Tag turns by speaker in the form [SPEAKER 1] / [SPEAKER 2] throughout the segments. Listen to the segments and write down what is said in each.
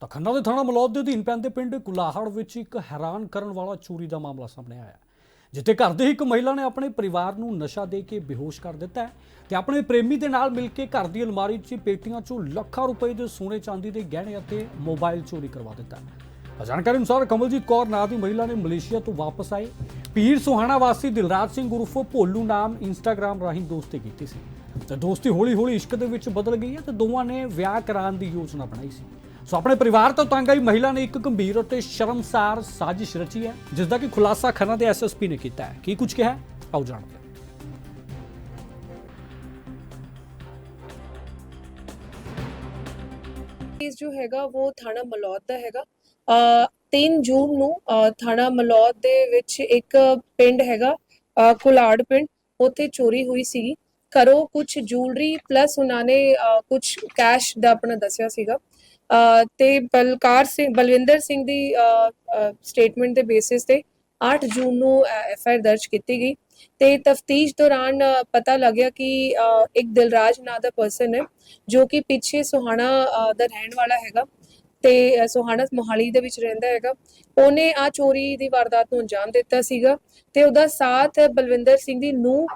[SPEAKER 1] ਤਾਂ ਖੰਨਾ ਦੇ ਥਾਣਾ ਮਲੌਦ ਦੇ ਅਧੀਨ ਪੈਂਦੇ ਪਿੰਡ ਕੁਲਾਹੜ ਵਿੱਚ ਇੱਕ ਹੈਰਾਨ ਕਰਨ ਵਾਲਾ ਚੋਰੀ ਦਾ ਮਾਮਲਾ ਸਾਹਮਣੇ ਆਇਆ ਜਿੱਥੇ ਘਰ ਦੇ ਇੱਕ ਮਹਿਲਾ ਨੇ ਆਪਣੇ ਪਰਿਵਾਰ ਨੂੰ ਨਸ਼ਾ ਦੇ ਕੇ ਬੇਹੋਸ਼ ਕਰ ਦਿੱਤਾ ਹੈ ਤੇ ਆਪਣੇ ਪ੍ਰੇਮੀ ਦੇ ਨਾਲ ਮਿਲ ਕੇ ਘਰ ਦੀ ਅਲਮਾਰੀ 'ਚ ਪੇਟੀਆਂ 'ਚੋਂ ਲੱਖਾਂ ਰੁਪਏ ਦੇ ਸੋਨੇ ਚਾਂਦੀ ਦੇ ਗਹਿਣੇ ਅਤੇ ਮੋਬਾਈਲ ਚੋਰੀ ਕਰਵਾ ਦਿੱਤਾ ਜਾਣਕਾਰੀ ਅਨੁਸਾਰ ਕਮਲਜੀਤ ਕੌਰ ਨਾਂ ਦੀ ਮਹਿਲਾ ਨੇ ਮਲੇਸ਼ੀਆ ਤੋਂ ਵਾਪਸ ਆਏ। ਪੀਰ ਸੁਹਾਣਾ ਵਾਸੀ ਦਿਲਰਾਜ ਸਿੰਘ ਉਰਫ ਭੋਲੂ ਨਾਮ ਇੰਸਟਾਗ੍ਰam ਰਾਹੀਂ ਦੋਸਤੀ ਕੀਤੀ ਸੀ। ਤੇ ਦੋਸਤੀ ਹੌਲੀ-ਹੌਲੀ ਇਸ਼ਕ ਦੇ ਵਿੱਚ ਬਦਲ ਗਈ ਹੈ ਤੇ ਦੋਵਾਂ ਨੇ ਵਿਆਹ ਕਰਾਉਣ ਦੀ ਯੋਜਨਾ ਬਣਾਈ ਸੀ। ਸੋ ਆਪਣੇ ਪਰਿਵਾਰ ਤੋਂ ਤੰਗ ਆਈ ਮਹਿਲਾ ਨੇ ਇੱਕ ਗੰਭੀਰ ਅਤੇ ਸ਼ਰਮਸਾਰ ਸਾਜ਼ਿਸ਼ ਰਚੀ ਹੈ ਜਿਸ ਦਾ ਕਿ ਖੁਲਾਸਾ ਖੰਨਾ ਦੇ ਐਸਐਸਪੀ ਨੇ ਕੀਤਾ ਹੈ। ਕੀ ਕੁਝ ਕਿਹਾ ਆਓ ਜਾਣਦੇ ਹਾਂ।
[SPEAKER 2] ਕੇਸ ਜੋ ਹੈਗਾ ਉਹ ਥਾਣਾ ਮਲੌਦ ਦਾ ਹੈਗਾ। 3 ਜੂਨ ਨੂੰ ਥਾਣਾ ਮਲੌਦ ਦੇ ਵਿੱਚ ਇੱਕ ਪਿੰਡ ਹੈਗਾ ਅ, ਕੁਲਾੜ ਪਿੰਡ ਉੱਥੇ ਚੋਰੀ ਹੋਈ ਸੀ ਘਰੋਂ ਕੁਝ ਜੂਲਰੀ ਪਲੱਸ ਉਹਨਾਂ ਨੇ ਕੁਝ ਕੈਸ਼ ਦਾ ਆਪਣਾ ਦੱਸਿਆ ਸੀਗਾ। ਤੇ ਬਲਕਾਰ ਸਿੰਘ ਬਲਵਿੰਦਰ ਸਿੰਘ ਦੀ ਸਟੇਟਮੈਂਟ ਦੇ ਬੇਸਿਸ ਤੇ 8 ਜੂਨ ਨੂੰ ਐਫ ਦਰਜ ਕੀਤੀ ਗਈ। ਤੇ ਤਫਤੀਸ਼ ਦੌਰਾਨ ਪਤਾ ਲੱਗਿਆ ਕਿ ਇੱਕ ਦਿਲਰਾਜ ਨਾਂ ਦਾ ਪਰਸਨ ਹੈ ਜੋ ਕਿ ਪਿੱਛੇ ਸੁਹਾਣਾ ਦਾ ਰਹਿਣ ਵਾਲਾ ਹੈਗਾ ਤੇ ਅ, ਸੁਹਾਣਾ ਮੋਹਾਲੀ ਦੇ ਵਿੱਚ ਰਹਿੰਦਾ ਹੈਗਾ। ਉਹਨੇ ਆ ਚੋਰੀ ਦੀ ਵਾਰਦਾਤ ਨੂੰ ਅੰਜਾਮ ਦਿੱਤਾ ਸੀਗਾ ਤੇ ਉਹਦਾ ਸਾਥ ਬਲਵਿੰਦਰ ਸਿੰਘ ਦੀ ਨੂੰ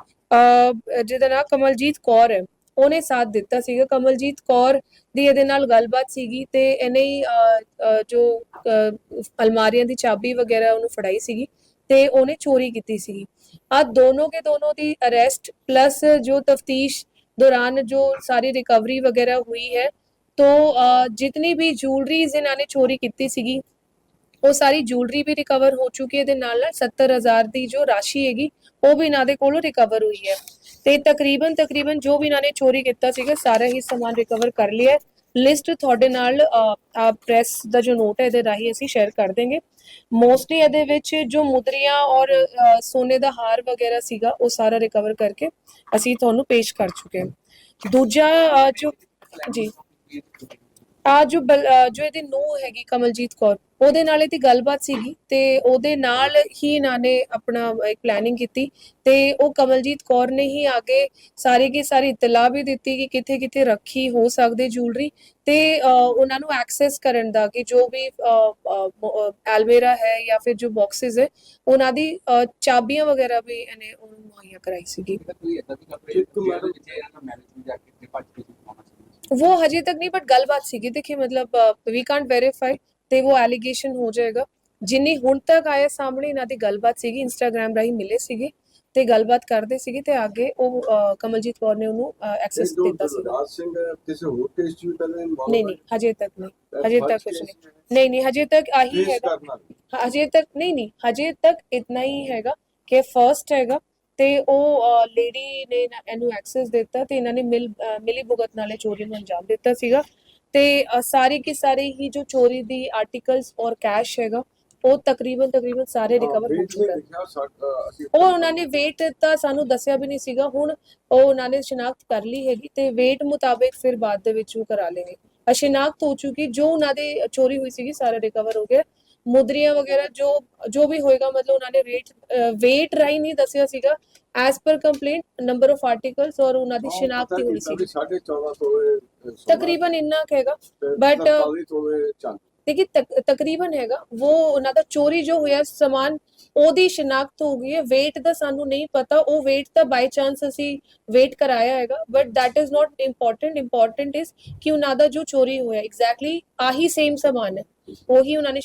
[SPEAKER 2] ਜਿਹਦਾ ਨਾਮ ਕਮਲਜੀਤ ਕੌਰ ਹੈ। ਉਹਨੇ ਸਾਥ ਦਿੱਤਾ ਸੀਗਾ। ਕਮਲਜੀਤ ਕੌਰ ਦੀ ਇਹਦੇ ਨਾਲ ਗੱਲਬਾਤ ਸੀਗੀ ਤੇ ਇਹਨੇ ਹੀ ਜੋ ਅਲਮਾਰੀਆਂ ਦੀ ਚਾਬੀ ਵਗੈਰਾ ਉਹਨੂੰ ਫੜਾਈ ਸੀਗੀ ਤੇ ਉਹਨੇ ਚੋਰੀ ਕੀਤੀ ਸੀਗੀ। ਆ ਦੋਨੋਂ ਕੇ ਦੋਨੋਂ ਦੀ ਅਰੈਸਟ ਪਲੱਸ ਜੋ ਤਫਤੀਸ਼ ਦੌਰਾਨ ਜੋ ਸਾਰੀ ਰਿਕਵਰੀ ਵਗੈਰਾ ਹੋਈ ਹੈ, ਤੋ ਜਿਤਨੀ ਵੀ ਜੂਲਰੀਜ਼ ਇਹਨਾਂ ਨੇ ਚੋਰੀ ਕੀਤੀ ਸੀਗੀ, ਉਹ ਸਾਰੀ ਜੂਲਰੀ ਵੀ ਰਿਕਵਰ ਹੋ ਚੁੱਕੀ ਹੈ। ਦੇ ਨਾਲ ਨਾਲ 70000 ਦੀ ਜੋ ਰਾਸ਼ੀ ਹੈਗੀ, ਉਹ ਵੀ ਇਹਨਾਂ ਦੇ ਕੋਲੋਂ ਰਿਕਵਰ ਹੋਈ ਹੈ। ਤੇ ਤਕਰੀਬਨ ਤਕਰੀਬਨ ਜੋ ਵੀ ਇਹਨਾਂ ਨੇ ਚੋਰੀ ਕੀਤਾ ਸੀਗਾ ਸਾਰਾ ਹੀ ਸਮਾਨ ਰਿਕਵਰ ਕਰ ਲਿਆ ਲਿਸਟ ਤੁਹਾਡੇ ਨਾਲ ਆ ਪ੍ਰੈਸ ਦਾ ਜੋ ਨੋਟ ਹੈ ਇਹਦੇ ਰਾਹੀਂ ਅਸੀਂ ਸ਼ੇਅਰ ਕਰ ਦੇਂਗੇ ਮੋਸਟਲੀ ਇਹਦੇ ਵਿੱਚ ਜੋ ਮੁਦਰੀਆਂ ਔਰ ਅ, ਸੋਨੇ ਦਾ ਹਾਰ ਵਗੈਰਾ ਸੀਗਾ ਉਹ ਸਾਰਾ ਰਿਕਵਰ ਕਰਕੇ ਅਸੀਂ ਤੁਹਾਨੂੰ ਪੇਸ਼ ਕਰ ਚੁੱਕੇ ਹਾਂ। ਦੂਜਾ ਅ, ਜੋ ਜੀ। ਆ ਜੋ ਬਲ- ਅ, ਜੋ ਇਹਦੀ ਨੂੰਹ ਹੈਗੀ ਕਮਲਜੀਤ ਕੌਰ ਉਹਦੇ ਨਾਲ ਇਹਦੀ ਗੱਲਬਾਤ ਸੀਗੀ ਤੇ ਉਹਦੇ ਨਾਲ ਹੀ ਇਹਨਾਂ ਨੇ ਆਪਣਾ ਇੱਕ ਪਲੈਨਿੰਗ ਕੀਤੀ ਤੇ ਉਹ ਕਮਲਜੀਤ ਕੌਰ ਨੇ ਹੀ ਆਗੇ ਸਾਰੀ ਕੀ ਸਾਰੀ ਇਤਲਾ ਵੀ ਦਿੱਤੀ ਕਿ ਕਿੱਥੇ ਕਿੱਥੇ ਰੱਖੀ ਹੋ ਸਕਦੀ ਜੁਐਲਰੀ ਤੇ ਉਹਨਾਂ ਨੂੰ ਐਕਸੈਸ ਕਰਨ ਦਾ ਕਿ ਜੋ ਵੀ ਐਲਮੇਰਾ ਹੈ ਜਾਂ ਫਿਰ ਜੋ ਬਾਕਸਸ ਹੈ ਉਹਨਾਂ ਦੀ ਚਾਬੀਆਂ ਵਗੈਰਾ ਵੀ ਇਹਨੇ ਉਹਨੂੰ ਮੁਹੱਈਆ ਕਰਾਈ ਸੀਗੀ।
[SPEAKER 3] ਕੋਈ ਏਦਾਂ ਦੀ ਕੋਈ ਮੈਰਿਜ ਜਿੱਥੇ ਇਹਨਾਂ ਮੈਰਿਜ ਨੂੰ ਜਾ ਕੇ ਭੱਜ
[SPEAKER 2] ਤੇ ਉਹ ਐਲੀਗੇਸ਼ਨ ਹੋ ਜਾਏਗਾ। ਜਿੰਨੀ ਹੁਣ ਤੱਕ ਆਏ ਸਾਹਮਣੇ ਇਹਨਾਂ ਦੀ ਗੱਲਬਾਤ ਸੀਗੀ ਇੰਸਟਾਗ੍ਰam ਰਾਹੀਂ ਮਿਲੇ ਸੀਗੇ ਤੇ ਗੱਲਬਾਤ ਕਰਦੇ ਸੀਗੇ ਤੇ ਅੱਗੇ ਉਹ ਕਮਲਜੀਤ ਕੌਰ ਨੇ ਉਹਨੂੰ ਐਕਸੈਸ ਦਿੱਤਾ ਸੀ
[SPEAKER 4] ਰਾਜ ਸਿੰਘ ਕਿਸੇ ਹੋਰ ਕੇਸ ਚ ਵੀ ਪਹਿਲਾਂ ਇਨਵੋਲਵ
[SPEAKER 2] ਨਹੀਂ ਨਹੀਂ ਹਜੇ ਤੱਕ ਨਹੀਂ ਹਜੇ ਤੱਕ ਕੁਝ ਨਹੀਂ। ਨਹੀਂ ਨਹੀਂ ਹਜੇ ਤੱਕ ਆਹੀ ਹੈਗਾ। ਹਜੇ ਤੱਕ ਨਹੀਂ ਨਹੀਂ ਹਜੇ ਤੱਕ ਇਤਨਾ ਹੀ ਹੈਗਾ ਕਿ ਫਰਸਟ ਹੈਗਾ ਤੇ ਉਹ ਲੇਡੀ ਨੇ ਇਹਨੂੰ ਐਕਸੈਸ ਦਿੱਤਾ ਤੇ ਇਹਨਾਂ ਨੇ ਮਿਲ ਮਿਲੀ ਭੁਗਤ ਨਾਲੇ ਚੋਰੀ ਨੂੰ ਅੰਜਾਮ ਦਿੱਤਾ ਸੀਗਾ। ਤੇ ਸਾਰੇ ਕੇ ਸਾਰੇ ਹੀ ਜੋ ਚੋਰੀ ਦੀ ਆਰਟੀਕਲਸ ਔਰ ਕੈਸ਼ ਹੈਗਾ ਉਹ ਤਕਰੀਬਨ ਤਕਰੀਬਨ ਸਾਰੇ ਰਿਕਵਰ ਹੋ ਚੁੱਕਾ ਹੈ। ਉਹ ਉਹਨਾਂ ਨੇ weight ਤਾਂ ਸਾਨੂੰ ਦੱਸਿਆ ਵੀ ਨਹੀਂ ਸੀਗਾ ਹੁਣ ਉਹ ਉਹਨਾਂ ਨੇ ਸ਼ਨਾਖਤ ਕਰ ਲਈ ਹੈਗੀ ਤੇ weight ਮੁਤਾਬਿਕ ਫਿਰ ਬਾਅਦ ਦੇ ਵਿੱਚ ਉਹ ਕਰਾ ਲੈਣਗੇ ਅ, ਸ਼ਨਾਖਤ ਹੋ ਚੁੱਕੀ ਜੋ ਉਹਨਾਂ ਦੇ ਚੋਰੀ ਹੋਈ ਸੀਗੀ ਸਾਰਾ ਰਿਕਵਰ ਹੋ ਗਿਆ। ਮੁਦਰੀਆਂ ਵਗੈਰਾ ਜੋ ਜੋ ਵੀ ਹੋਏਗਾ ਮਤਲਬ ਉਹਨਾਂ ਨੇ ਰੇਟ weight ਰਾਈ ਨਹੀਂ ਦੱਸਿਆ ਸੀਗਾ। As per complaint number of articles ਔਰ ਉਹਨਾਂ ਦੀ ਸ਼ਨਾਖਤ ਹੀ ਹੋਣੀ ਸੀ
[SPEAKER 4] 14.5 ਤੋਲੇ
[SPEAKER 2] ਤਕਰੀਬਨ ਇੰਨਾ ਕੁ ਹੈਗਾ but,
[SPEAKER 4] 47 ਤੋਲੇ ਚਾਂਦੀ
[SPEAKER 2] ਦੇਖੀ ਤਕਰੀਬਨ ਹੈਗਾ ਉਹ ਉਹਨਾਂ ਦਾ ਚੋਰੀ ਜੋ ਹੋਇਆ ਸਮਾਨ ਉਹਦੀ ਸ਼ਨਾਖਤ ਹੋ ਗਈ ਹੈ। Weight ਦਾ ਸਾਨੂੰ ਨਹੀਂ ਪਤਾ ਉਹ weight ਤਾਂ ਬਾਈ ਚਾਂਸ ਅਸੀਂ weight ਕਰਾਇਆ ਹੈਗਾ but that is not important. Important is ਕਿ ਉਹਨਾਂ ਦਾ ਜੋ ਚੋਰੀ ਹੋਇਆ ਐਗਜ਼ੈਕਟਲੀ ਆਹੀ ਸੇਮ ਸਮਾਨ ਹੈ। ਉਹੀ ਉਹਨਾਂ ਨੇ